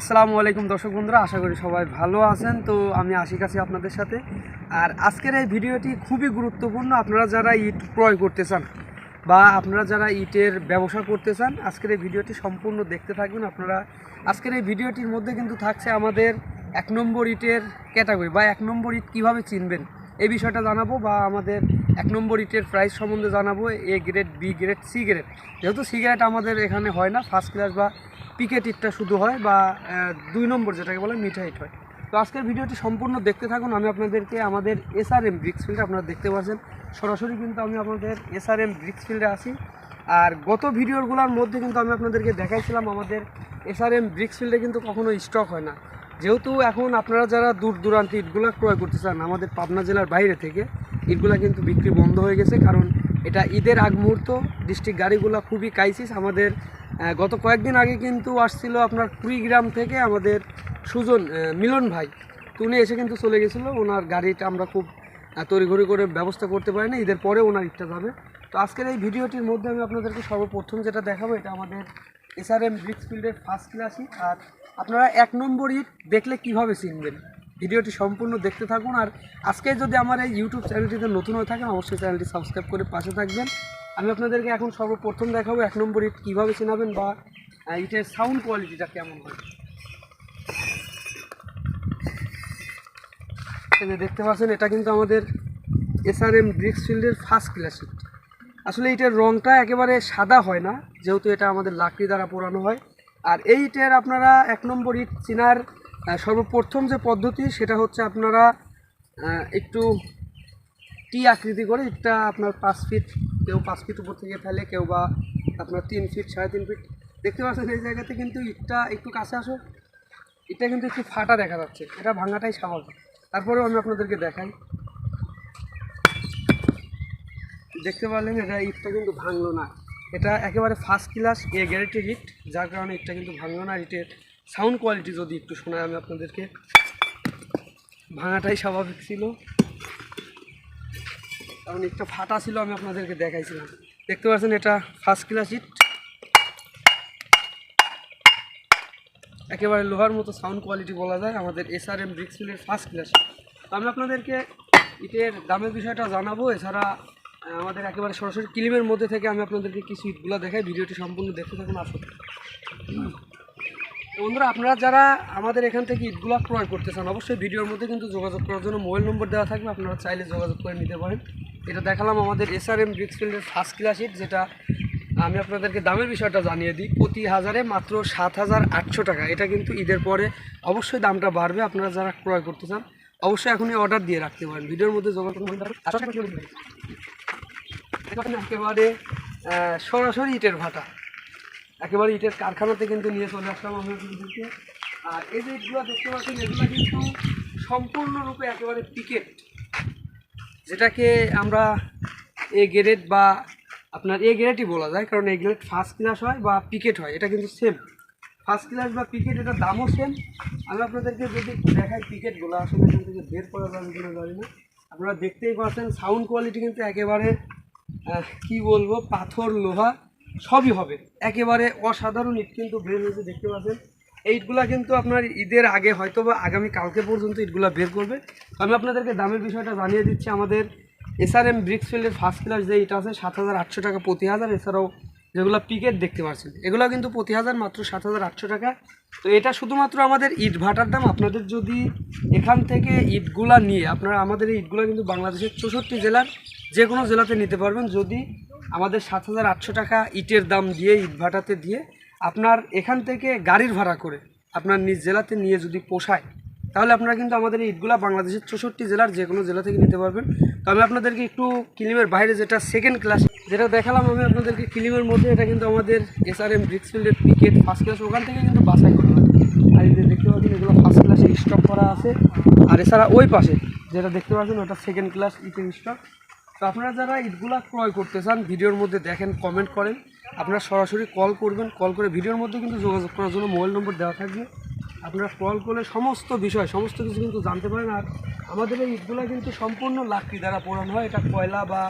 আসসালামু আলাইকুম দর্শক বন্ধুরা, আশা করি সবাই ভালো আছেন। তো আমি আশিক আছি আপনাদের সাথে। আর আজকের এই ভিডিওটি খুবই গুরুত্বপূর্ণ, আপনারা যারা ইট ক্রয় করতে চান বা আপনারা যারা ইটের ব্যবসা করতে চান, আজকের এই ভিডিওটি সম্পূর্ণ দেখতে থাকবেন আপনারা আজকের এই ভিডিওটির মধ্যে কিন্তু থাকছে আমাদের এক নম্বর ইটের ক্যাটাগরি বা এক নম্বর ইট কীভাবে চিনবেন এই বিষয়টা জানাব বা আমাদের এক নম্বর ইটের প্রাইস সম্বন্ধে জানাব, A grade, B grade, C grade. যেহেতু সি গ্রেড আমাদের এখানে হয় না, ফার্স্ট ক্লাস বা পিকেট ইটটা শুধু হয় বা দুই নম্বর যেটাকে বলে মিঠা ইট হয়। তো আজকের ভিডিওটি সম্পূর্ণ দেখতে থাকুন। আমি আপনাদেরকে আমাদের এসআরএম ব্রিক্স ফিল্ডে আপনারা দেখতে পাচ্ছেন সরাসরি কিন্তু আমি আপনাদের এসআরএম ব্রিক্স ফিল্ডে আছি। আর গত ভিডিওগুলোর মধ্যে কিন্তু আমি আপনাদেরকে দেখাইছিলাম আমাদের এসআরএম ব্রিক্স ফিল্ডে কিন্তু কখনো স্টক হয় না। যেহেতু এখন আপনারা যারা দূর দূরান্তে ইটগুলো ক্রয় করতে চান, আমাদের পাবনা জেলার বাইরে থেকে, ইটগুলো কিন্তু বিক্রি বন্ধ হয়ে গেছে। কারণ এটা ঈদের আগ মুহূর্ত ডিস্ট্রিক্ট গাড়িগুলো খুবই কাইসিস আমাদের গত কয়েকদিন আগে কিন্তু আসছিল আপনার কুড়িগ্রাম থেকে আমাদের সুজন মিলন ভাই। উনি এসে কিন্তু চলে গেছিল। ওনার গাড়িটা আমরা খুব তড়িঘড়ি করে ব্যবস্থা করতে পারি না ঈদের পরে ওনার ইটটা যাবে। তো আজকের এই ভিডিওটির মধ্যে আমি আপনাদেরকে সর্বপ্রথম যেটা দেখাবো, এটা আমাদের এসআরএম ব্রিক্স ফিল্ডের ফার্স্ট ক্লাসই আর আপনারা এক নম্বর ইট দেখলে কীভাবে চিনবেন? ভিডিওটি সম্পূর্ণ দেখতে থাকুন। আর আজকে যদি আমার এই ইউটিউব চ্যানেলটিতে নতুন হয়ে থাকেন, অবশ্যই চ্যানেলটি সাবস্ক্রাইব করে পাশে থাকবেন। আমি আপনাদেরকে এখন সর্বপ্রথম দেখাবো এক নম্বর ইট কীভাবে চেনাবেন বা ইটের সাউন্ড কোয়ালিটিটা কেমন হয়। দেখতে পাচ্ছেন, এটা কিন্তু আমাদের এসআরএম ব্রিক্স ফিল্ডের ফার্স্ট ক্লাস ইট আসলে এটার রংটা একেবারে সাদা হয় না, যেহেতু এটা আমাদের লাকড়ি দ্বারা পোড়ানো হয়। আর এই ইটের আপনারা এক নম্বর ইট চেনার সর্বপ্রথম যে পদ্ধতি, সেটা হচ্ছে আপনারা একটু টি আকৃতি করে ইটটা আপনার পাঁচ ফিট কেউ পাঁচ ফিট উপর থেকে ফেলে, কেউ বা আপনার তিন ফিট সাড়ে তিন ফিট দেখতে পাচ্ছেন এই জায়গাতে কিন্তু ইটটা একটু কাছে আসো। এটা কিন্তু একটু ফাটা দেখা যাচ্ছে। এটা ভাঙাটাই স্বাভাবিক। তারপরেও আমি আপনাদেরকে দেখাই। দেখতে পারলেন এটা ইটটা কিন্তু ভাঙলো না। এটা একেবারে ফার্স্ট ক্লাস এ গ্যারেটেড ইট, যার কারণে ইটটা কিন্তু ভাঙলো না। ইটের সাউন্ড কোয়ালিটি যদি একটু শোনায় আমি আপনাদেরকে। ভাঙাটাই স্বাভাবিক ছিল। কারণ ইটটা ফাটা ছিল, আমি আপনাদেরকে দেখাইছিলাম। দেখতে পাচ্ছেন, এটা ফার্স্ট ক্লাস ইট একেবারে লোহার মতো সাউন্ড কোয়ালিটি বলা যায়, আমাদের এসআরএম ব্রিক্সফিলের ফার্স্ট ক্লাস আমি আপনাদেরকে ইটের দামের বিষয়টা জানাব। এছাড়া আমাদের একেবারে সরাসরি ক্লিমের মধ্যে থেকে আমি আপনাদেরকে কিছু ইটগুলো দেখাই। ভিডিওটি সম্পূর্ণ দেখতে থাকুন আসুন বন্ধুরা, আপনারা যারা আমাদের এখান থেকে ইটগুলো ক্রয় করতে চান, অবশ্যই ভিডিওর মধ্যে কিন্তু যোগাযোগ করার জন্য মোবাইল নম্বর দেওয়া থাকবে, আপনারা চাইলে যোগাযোগ করে নিতে পারেন। এটা দেখালাম আমাদের এস আর এসআরএম ব্রিক্সফিল্ডের ফার্স্ট ক্লাস ইট যেটা আমি আপনাদেরকে দামের বিষয়টা জানিয়ে দিই। প্রতি হাজারে মাত্র সাত হাজার আটশো টাকা। এটা কিন্তু ঈদের পরে অবশ্যই দামটা বাড়বে, আপনারা যারা ক্রয় করতে চান, অবশ্যই এখনই অর্ডার দিয়ে রাখতে পারেন। ভিডিওর মধ্যে যোগাযোগ একেবারে সরাসরি ইটের ভাটা। একেবারে ইটের কারখানাতে কিন্তু নিয়ে চলে আসলাম আমি আপনাদেরকে আর এই যে ইটগুলো দেখতে পাচ্ছেন, এগুলো কিন্তু সম্পূর্ণরূপে একেবারে পিকেট যেটাকে আমরা এ গ্রেড বা আপনার এ গ্রেডই বলা যায়, কারণ এ গ্রেড ফার্স্ট ক্লাস হয় বা পিকেট হয়, এটা কিন্তু সেম ফার্স্ট ক্লাস বা পিকেট এটার দামও সেম আমি আপনাদেরকে যদি দেখাই পিকেটগুলো আসলে এখান থেকে বের করা যাবে কিনা জানি না। আপনারা দেখতেই পাচ্ছেন সাউন্ড কোয়ালিটি কিন্তু একেবারে কি বলব, পাথর লোহা। সবই হবে। একেবারে অসাধারণ ইট কিন্তু বের হয়েছে, দেখতে পাচ্ছেন। ইটগুলা কিন্তু আপনার ঈদের আগে হয়তো বা আগামী কালকে পর্যন্ত ইটগুলা বের করবে। আমি আপনাদেরকে দামের বিষয়টা জানিয়ে দিচ্ছি। আমাদের এসআরএম ব্রিক্সফিল্ডের ফার্স্ট ক্লাস যে ইট আছে, সাত হাজার আটশো টাকা প্রতি হাজার। এছাড়াও যেগুলো পিকেট দেখতে পাচ্ছেন, এগুলো কিন্তু প্রতি হাজার মাত্র সাত হাজার আটশো টাকা। তো এটা শুধুমাত্র আমাদের ইট ভাটার দাম। আপনাদের যদি এখান থেকে ইটগুলা নিয়ে, আপনারা আমাদের এই ইটগুলো কিন্তু বাংলাদেশের চৌষট্টি জেলার যে কোনো জেলাতে নিতে পারবেন। যদি আমাদের সাত হাজার আটশো টাকা ইটের দাম দিয়ে, ইট ভাটাতে দিয়ে আপনার এখান থেকে গাড়ির ভাড়া করে আপনার নিজ জেলাতে নিয়ে যদি পোষায়, তাহলে আপনারা কিন্তু আমাদের ইটগুলা বাংলাদেশের চৌষট্টি জেলার যে কোনো জেলা থেকে নিতে পারবেন। তো আমি আপনাদেরকে একটু ক্লিমের বাইরে যেটা সেকেন্ড ক্লাস যেটা দেখালাম আমি আপনাদেরকে ক্লিমের মধ্যে, এটা কিন্তু আমাদের এসআরএম ব্রিক্সফিল্ডের পিকেট ফার্স্ট ক্লাস ওখান থেকে কিন্তু বাছাই করা হয়। আর এই যে দেখতে পাচ্ছেন, এগুলো ফার্স্ট ক্লাসে স্টক করা আছে। আর এছাড়া ওই পাশে, যেটা দেখতে পাচ্ছেন, ওটা সেকেন্ড ক্লাস ইটের স্টক তো আপনারা যারা ইটগুলা ক্রয় করতে চান, ভিডিওর মধ্যে দেখেন কমেন্ট করেন, আপনারা সরাসরি কল করবেন কল করে ভিডিওর মধ্যে কিন্তু যোগাযোগ করার জন্য মোবাইল নম্বর দেওয়া থাকবে। আপনারা কল করলে সমস্ত বিষয়, সমস্ত কিছু কিন্তু জানতে পারেন, আর আমাদের এই ইটগুলা কিন্তু সম্পূর্ণ লাকড়ি দ্বারা পোড়ানো হয়। এটা কয়লা বা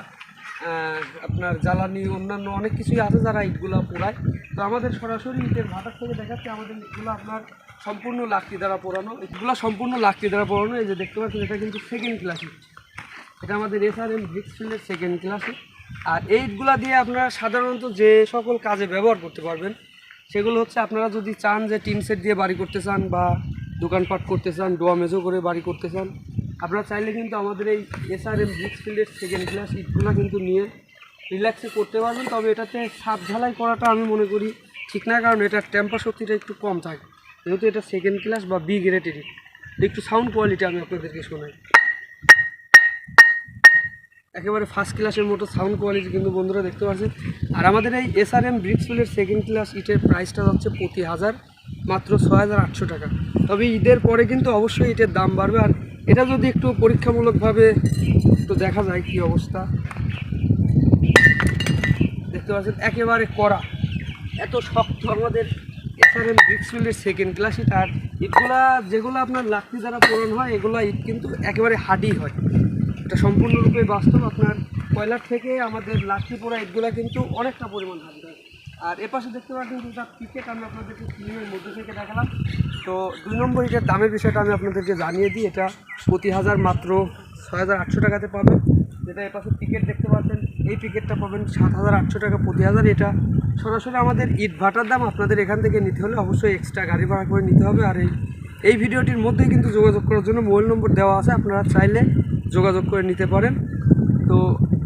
আপনার জ্বালানি, অন্যান্য অনেক কিছুই আছে যারা ইটগুলা পোড়ায়। তো আমাদের সরাসরি ইটের ভাটার থেকে দেখাচ্ছে, আমাদের ইটগুলো আপনার সম্পূর্ণ লাকড়ি দ্বারা পোড়ানো। এগুলো সম্পূর্ণ লাকড়ি দ্বারা পোড়ানো, এই যে দেখতে পাচ্ছেন, এটা কিন্তু সেকেন্ড ক্লাস এটা আমাদের এসআরএম ব্রিক্সফিল্ডের সেকেন্ড ক্লাসে আর এইটগুলা দিয়ে আপনারা সাধারণত যে সকল কাজে ব্যবহার করতে পারবেন, সেগুলো হচ্ছে আপনারা যদি চান যে টিন সেট দিয়ে বাড়ি করতে চান বা দোকানপাট করতে চান, ডোয়া মেজো করে বাড়ি করতে চান, আপনারা চাইলে কিন্তু আমাদের এই এসআরএম ব্রিক্সফিল্ডের সেকেন্ড ক্লাস ইটগুলো কিন্তু নিয়ে রিল্যাক্সে করতে পারবেন। তবে এটাতে সাপ ঝালাই করাটা আমি মনে করি ঠিক না, কারণ এটার টেম্পার শক্তিটা একটু কম থাকে। যেহেতু এটা সেকেন্ড ক্লাস বা বি গ্রেডের একটু সাউন্ড কোয়ালিটি আমি আপনাদেরকে শোনাই। একেবারে ফার্স্ট ক্লাসের মতো সাউন্ড কোয়ালিটি কিন্তু বন্ধুরা দেখতে পাচ্ছেন। আর আমাদের এই এস আর এসআরএম ব্রিক্সফিলের সেকেন্ড ক্লাস ইটের প্রাইসটা হচ্ছে প্রতি হাজার, মাত্র ছয় হাজার আটশো টাকা। তবে ঈদের পরে কিন্তু অবশ্যই ইটের দাম বাড়বে। আর এটা যদি একটু পরীক্ষামূলকভাবে তো দেখা যায় কী অবস্থা। দেখতে পাচ্ছেন, একেবারে করা এত শক্ত আমাদের এস আর এসআরএম ব্রিক্সফিল্ডের সেকেন্ড ক্লাস ইট আর ইটগুলা যেগুলো আপনার লাকড়ি দ্বারা পূরণ হয়, এগুলো ইট কিন্তু একেবারে হাডি হয়। এটা সম্পূর্ণরূপে বাস্তব। আপনার কয়লার থেকে আমাদের লাকড়ি পোড়া ইটগুলা কিন্তু অনেকটা পরিমাণ হয় আর এপাশে দেখতে পাচ্ছেন যেটা পিকেট, আমি আপনাদেরকে ফিল্মের মধ্যে থেকে দেখালাম। তো দুই নম্বর ইটের দামের বিষয়টা আমি আপনাদেরকে জানিয়ে দিই। এটা প্রতি হাজার মাত্র ছয় হাজার আটশো টাকাতে পাবেন। যেটা এপাশে টিকিট দেখতে পাচ্ছেন, এই টিকিটটা পাবেন সাত হাজার আটশো টাকা প্রতি হাজার। এটা সরাসরি আমাদের ইট ভাটার দাম আপনাদের এখান থেকে নিতে হলে অবশ্যই এক্সট্রা গাড়ি ভাড়া করে নিতে হবে। আর এই এই ভিডিওটির মধ্যেই কিন্তু যোগাযোগ করার জন্য মোবাইল নম্বর দেওয়া আছে। আপনারা চাইলে যোগাযোগ করে নিতে পারেন। তো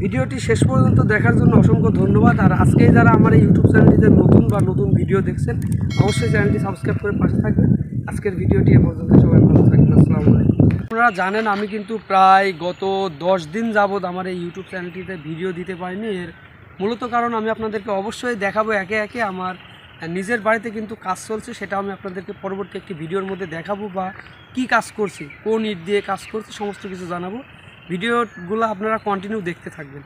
ভিডিওটি শেষ পর্যন্ত দেখার জন্য অসংখ্য ধন্যবাদ। আর আজকেই যারা আমার এই ইউটিউব চ্যানেলটিতে নতুন বা নতুন ভিডিও দেখছেন, অবশ্যই চ্যানেলটি সাবস্ক্রাইব করে পাশে থাকবেন। আজকের ভিডিওটি এ পর্যন্ত, সবাই ভালো থাকবেন, আসসালামু আলাইকুম। আপনারা জানেন, আমি কিন্তু প্রায় গত দশ দিন যাবৎ আমার এই ইউটিউব চ্যানেলটিতে ভিডিও দিতে পারিনি। এর মূলত কারণ আমি আপনাদেরকে অবশ্যই দেখাবো একে একে আমার নিজের বাড়িতে কিন্তু কাজ চলছে সেটা আমি আপনাদেরকে পরবর্তী একটি ভিডিওর মধ্যে দেখাবো বা কি কাজ করছি, কোন ইট দিয়ে কাজ করছি, সমস্ত কিছু জানাব। ভিডিওগুলো আপনারা কন্টিনিউ দেখতে থাকবেন।